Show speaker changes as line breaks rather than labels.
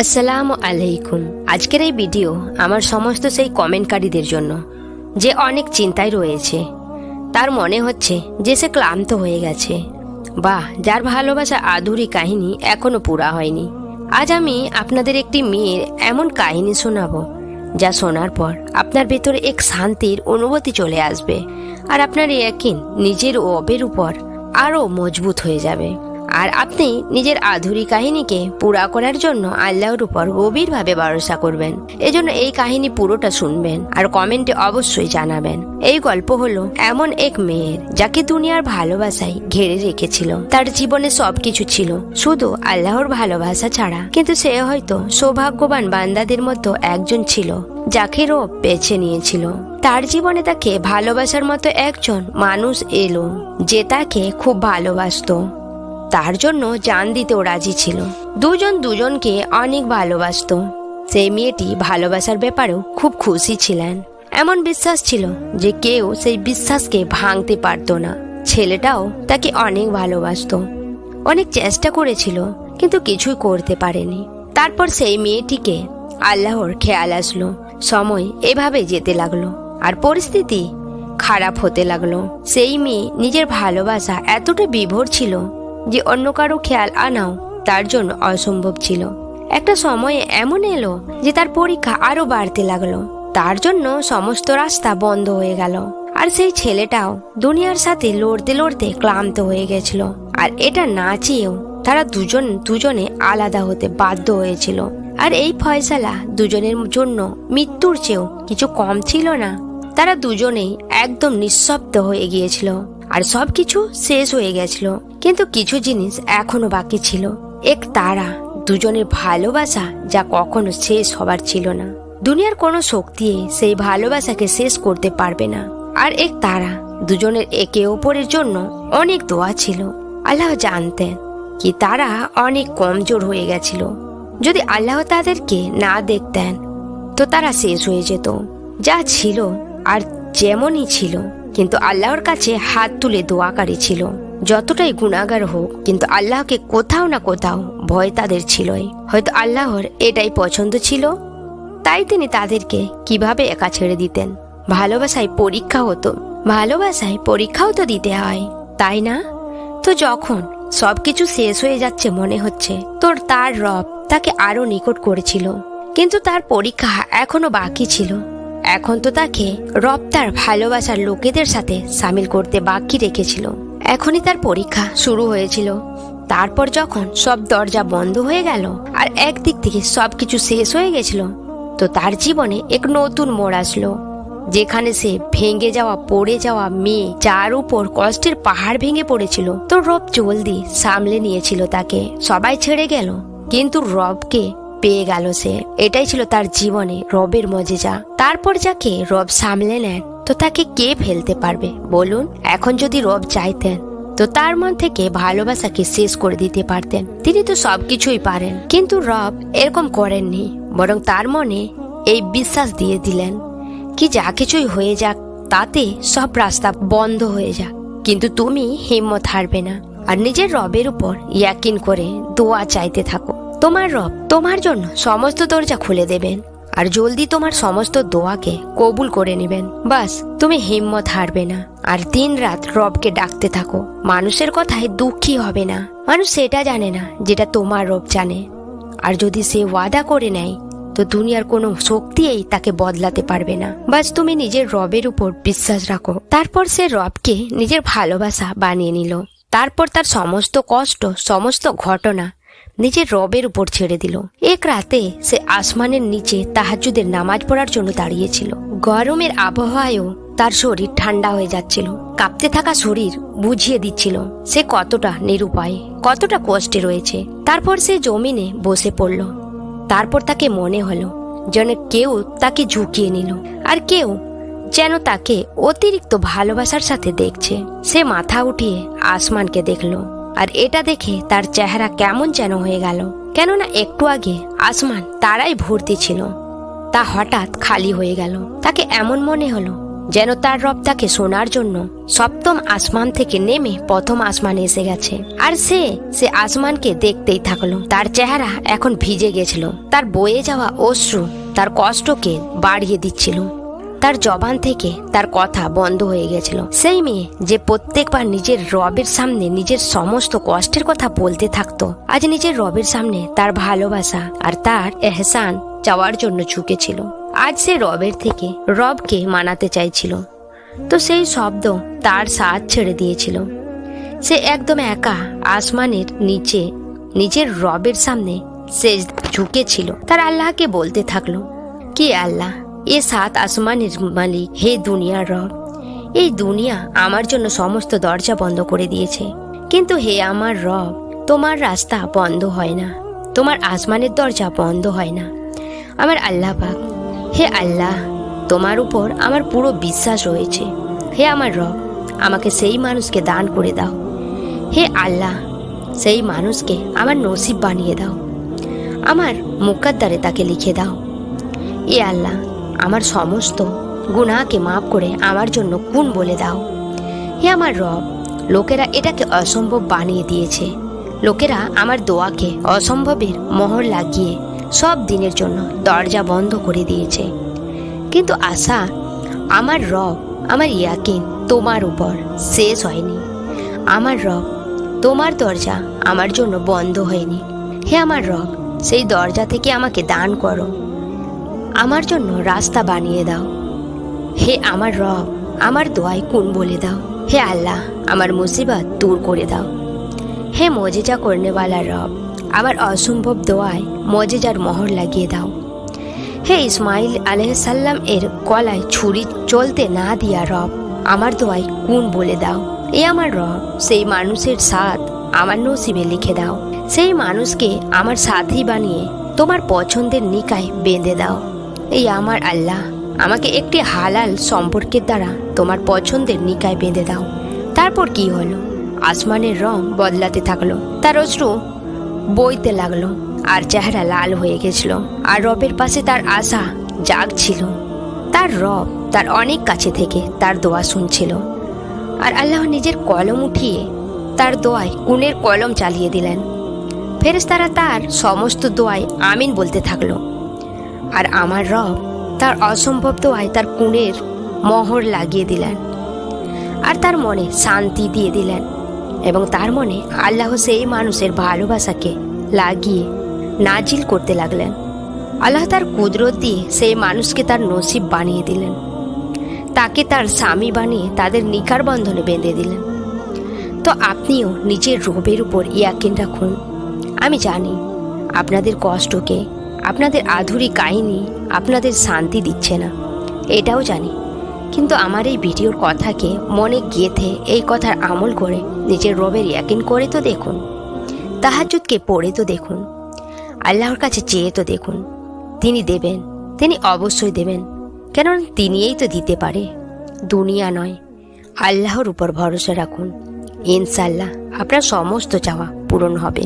আসসালামু আলাইকুম। আজকের এই ভিডিও আমার সমস্ত সেই কমেন্টকারীদের জন্য, যে অনেক চিন্তায় রয়েছে। তার মনে হচ্ছে যে সে ক্লান্ত হয়ে গেছে। বা যার ভালোবাসা আধুরি কাহিনী এখনও পুরা হয়নি। আজ আমি আপনাদের একটি মেয়ের এমন কাহিনী শোনাবো, যা শোনার পর আপনার ভেতরে এক শান্তির অনুভূতি চলে আসবে, আর আপনার একিন নিজের ওবের উপর আরও মজবুত হয়ে যাবে। আর আপনি নিজের আধুরি কাহিনীকে পুরা করার জন্য আল্লাহর উপর গভীরভাবে ভরসা করবেন। এজন্য এই কাহিনী পুরোটা শুনবেন আর কমেন্টে অবশ্যই জানাবেন। এই গল্প হলো এমন এক মেয়ের, যাকে দুনিয়ার ভালোবাসায় ঘেরে রেখেছিল। তার জীবনে সবকিছু ছিল, শুধু আল্লাহর ভালোবাসা ছাড়া। কিন্তু সে হয়তো সৌভাগ্যবান বান্দাদের মধ্যে একজন ছিল, যাকে রব বেছে নিয়েছিল। তার জীবনে তাকে ভালোবাসার মতো একজন মানুষ এলো, যে তাকে খুব ভালোবাসতো। তার জন্য জান দিতেও রাজি ছিল। দুজন দুজনকে অনেক ভালোবাসতো। সেই মেয়েটি ভালোবাসার ব্যাপারেও খুব খুশি ছিলেন। এমন বিশ্বাস ছিল যে কেউ সেই বিশ্বাসকে ভাঙতে পারতো না। ছেলেটাও তাকে অনেক ভালোবাসতো। অনেক চেষ্টা করেছিল, কিন্তু কিছুই করতে পারেনি। তারপর সেই মেয়েটিকে আল্লাহর খেয়াল আসলো। সময় এভাবে যেতে লাগল আর পরিস্থিতি খারাপ হতে লাগল। সেই মেয়ে নিজের ভালোবাসা এতটা বিভোর ছিল যে অন্য কারও খেয়াল আনাও তার জন্য অসম্ভব ছিল। একটা সময়ে এমন এলো যে তার পরীক্ষা আরও বাড়তে লাগল। তার জন্য সমস্ত রাস্তা বন্ধ হয়ে গেল। আর সেই ছেলেটাও দুনিয়ার সাথে লড়তে লড়তে ক্লান্ত হয়ে গেছিল। আর এটা না চেয়েও তারা দুজন দুজনে আলাদা হতে বাধ্য হয়েছিল। আর এই ফয়সালা দুজনের জন্য মৃত্যুর চেয়েও কিছু কম ছিল না। তারা দুজনেই একদম নিঃশব্দ হয়ে গিয়েছিল। আর সবকিছু শেষ হয়ে গেছিল। কিন্তু কিছু জিনিস এখনও বাকি ছিল। এক তারা, দুজনের ভালোবাসা যা কখনো শেষ হবার ছিল না। দুনিয়ার কোনো শক্তি সেই ভালোবাসাকে শেষ করতে পারবে না। আর এক তারা, দুজনের একে অপরের জন্য অনেক দোয়া ছিল। আল্লাহ জানতেন কি তারা অনেক কমজোর হয়ে গেছিল। যদি আল্লাহ তাদেরকে না দেখতেন, তো তারা শেষ হয়ে যেত। যা ছিল আর যেমনই ছিল, কিন্তু আল্লাহর কাছে হাত তুলে দোয়াকারী ছিল। যতটাই গুণাগার হোক, কিন্তু আল্লাহকে কোথাও না কোথাও ভয় তাদের ছিলই। হয়তো আল্লাহর এটাই পছন্দ ছিল, তাই তিনি তাদেরকে কীভাবে একা ছেড়ে দিতেন? ভালোবাসায় পরীক্ষা হতো, ভালোবাসায় পরীক্ষাও তো দিতে হয়, তাই না? তো যখন সবকিছু শেষ হয়ে যাচ্ছে মনে হচ্ছে, তোর তার রব তাকে আরও নিকট করেছিল, কিন্তু তার পরীক্ষা এখনও বাকি ছিল। এখন তো তাকে রব তার ভালোবাসার লোকেদের সাথে সামিল করতে বাকি রেখেছিল। এখনই তার পরীক্ষা শুরু হয়েছিল। তারপর যখন সব দরজা বন্ধ হয়ে গেল আর একদিক থেকে সব কিছু শেষ হয়ে গেছিল, তো তার জীবনে এক নতুন মোড় আসলো, যেখানে সে ভেঙে যাওয়া, পড়ে যাওয়া মেয়ে যার উপর কষ্টের পাহাড় ভেঙে পড়েছিল, তো রব জলদি সামলে নিয়েছিল তাকে। সবাই ছেড়ে গেল, কিন্তু রবকে পেয়ে গেল সে। এটাই ছিল তার জীবনে রবের মজেজা। তারপর যাকে রব সামলে নেন, তো তাকে কে ফেলতে পারবে? বলুন, এখন যদি রব চাইতেন, তো তার মন থেকে ভালোবাসাকে শেষ করে দিতে পারতেন। তিনি তো সবকিছুই পারেন। কিন্তু রব এরকম করেননি, বরং তার মনে এই বিশ্বাস দিয়ে দিলেন কি যা কিছুই হয়ে যাক, তাতে সব রাস্তা বন্ধ হয়ে যাক। কিন্তু তুমি হিম্মত হারবে না। আর নিজের রবের উপর ইয়াকিন করে দোয়া চাইতে থাকো। তোমার রব তোমার জন্য সমস্ত দরজা খুলে দেবেন, আর জলদি তোমার সমস্ত দোয়াকে কবুল করে নেবেন। বাস, তুমি হিম্মত হারবে না, আর দিন রাত রবকে ডাকতে থাকো। মানুষের কথায় দুঃখী হবে না। মানুষ সেটা জানে না যেটা তোমার রব জানে। আর যদি সে ওয়াদা করে নেয়, তো দুনিয়ার কোনো শক্তিই তাকে বদলাতে পারবে না। বাস, তুমি নিজের রবের উপর বিশ্বাস রাখো। তারপর সে রবকে নিজের ভালোবাসা বানিয়ে নিল। তারপর তার সমস্ত কষ্ট, সমস্ত ঘটনা নিজের রবের উপর ছেড়ে দিল। এক রাতে সে আসমানের নিচে তাহাজুদের নামাজ পড়ার জন্য দাঁড়িয়েছিল। গরমের আবহাওয়ায়ও তার শরীর ঠান্ডা হয়ে যাচ্ছিল। কাঁপতে থাকা শরীর বুঝিয়ে দিচ্ছিল সে কতটা নিরুপায়, কতটা কষ্টে রয়েছে। তারপর সে জমিনে বসে পড়ল। তারপর তাকে মনে হলো যেন কেউ তাকে ঝুঁকিয়ে নিল আর কেউ যেন তাকে অতিরিক্ত ভালোবাসার সাথে দেখছে। সে মাথা উঠিয়ে আসমানকে দেখল। আর এটা দেখে তার চেহারা কেমন যেন হয়ে গেল। কেননা একটু আগে আসমান তারাই ভর্তি ছিল। তা হঠাৎ খালি হয়ে গেল। তাকে এমন মনে হলো যেন তার রব তাকে শোনার জন্য সপ্তম আসমান থেকে নেমে প্রথম আসমানে এসে গেছে। আর সে সে আসমানকে দেখতেই থাকল। তার চেহারা এখন ভিজে গেছিল। তার বয়ে যাওয়া অশ্রু তার কষ্টকে বাড়িয়ে দিচ্ছিল। তার জবান থেকে তার কথা বন্ধ হয়ে গেছিল। সেই মেয়ে যে প্রত্যেকবার নিজের রবের সামনে নিজের সমস্ত কষ্টের কথা বলতে থাকতো, আজ নিজের রবের সামনে তার ভালোবাসা আর তার এহসান চাওয়ার জন্য ঝুঁকেছিল। আজ সে রবের থেকে রবকে মানাতে চাইছিল। তো সেই শব্দ তার সাথ ছেড়ে দিয়েছিল। সে একদম একা আসমানের নিচে নিজের রবের সামনে সে ঝুঁকেছিল। তার আল্লাহকে বলতে থাকল, কি আল্লাহ? এ সাত আসমানের মালিক হে দুনিয়ার রব। এই দুনিয়া আমার জন্য সমস্ত দরজা বন্ধ করে দিয়েছে। কিন্তু হে আমার রব, তোমার রাস্তা বন্ধ হয় না। তোমার আসমানের দরজা বন্ধ হয় না। আমার আল্লাহ পাক, হে আল্লাহ, তোমার উপর আমার পুরো বিশ্বাস রয়েছে। হে আমার রব, আমাকে সেই মানুষকে দান করে দাও। হে আল্লাহ, সেই মানুষকে আমার নসিব বানিয়ে দাও। আমার মুকাদ্দারে তাকে লিখে দাও। এ আল্লাহ আমার সমস্ত গুনাহকে মাফ করে আমার জন্য কোন বলে দাও। হে আমার রব, লোকেরা এটাকে অসম্ভব বানিয়ে দিয়েছে। লোকেরা আমার দোয়াকে অসম্ভবের মোহর লাগিয়ে সব দিনের জন্য দরজা বন্ধ করে দিয়েছে। কিন্তু আশা আমার রব, আমার ইয়াকিন তোমার উপর শেষ হয়নি। আমার রব, তোমার দরজা আমার জন্য বন্ধ হয়নি। হে আমার রব, সেই দরজা থেকে আমাকে দান করো। আমার জন্য রাস্তা বানিয়ে দাও। হে আমার রব, আমার দোয়ায় কোন বলে দাও। হে আল্লাহ, আমার মুসিবত দূর করে দাও। হে মজেজা করনেওয়ালা রব, আমার অসম্ভব দোয়ায় মজেজার মোহর লাগিয়ে দাও। হে ইসমাইল আলহসাল্লাম এর গলায় ছুরি চলতে না দিয়া রব, আমার দোয়ায় কোন বলে দাও। এ আমার রব, সেই মানুষের সাথ আমার নসিবে লিখে দাও। সেই মানুষকে আমার সাথী বানিয়ে তোমার পছন্দের নিকায় বেঁধে দাও। এই আমার আল্লাহ, আমাকে একটি হালাল সম্পর্কের দ্বারা তোমার পছন্দের নিকায় বেঁধে দাও। তারপর কি হলো? আসমানের রং বদলাতে থাকল, তার অশ্রু বইতে লাগল, আর চেহারা লাল হয়ে গেছিল, আর রবের পাশে তার আশা জাগছিল। তার রব তার অনেক কাছে থেকে তার দোয়া শুনছিল, আর আল্লাহ নিজের কলম উঠিয়ে তার দোয়ায় কুনের কলম চালিয়ে দিলেন। ফেরেস তারা তার সমস্ত দোয়ায় আমিন বলতে থাকল। আর আমার রব তার অসম্ভব দোয়ায় তার কুনের মোহর লাগিয়ে দিলেন। আর তার মনে শান্তি দিয়ে দিলেন এবং তার মনে আল্লাহ সেই মানুষের ভালোবাসাকে লাগিয়ে নাজিল করতে লাগলেন। আল্লাহ তার কুদরত দিয়ে সেই মানুষকে তার নসিব বানিয়ে দিলেন। তাকে তার স্বামী বানিয়ে তাদের নিকার বন্ধনে বেঁধে দিলেন। তো আপনিও নিজের রোবের উপর ইয়াকিন রাখুন। আমি জানি আপনাদের কষ্টকে আপনাদের আধুরি কাহিনী আপনাদের শান্তি দিচ্ছে না, এটাও জানি। কিন্তু আমার এই ভিডিওর কথাকে মনে গেঁথে এই কথার আমল করে নিজের রবের ইয়াকিন করে তো দেখুন তাহাজুদকে পড়ে তো দেখুন, আল্লাহর কাছে চেয়ে তো দেখুন, তিনি দেবেন, তিনি অবশ্যই দেবেন, কেননা তিনিই তো দিতে পারে, দুনিয়া নয়, আল্লাহর উপর ভরসা রাখুন ইনশাল্লাহ আপনার সমস্ত চাওয়া পূরণ হবে।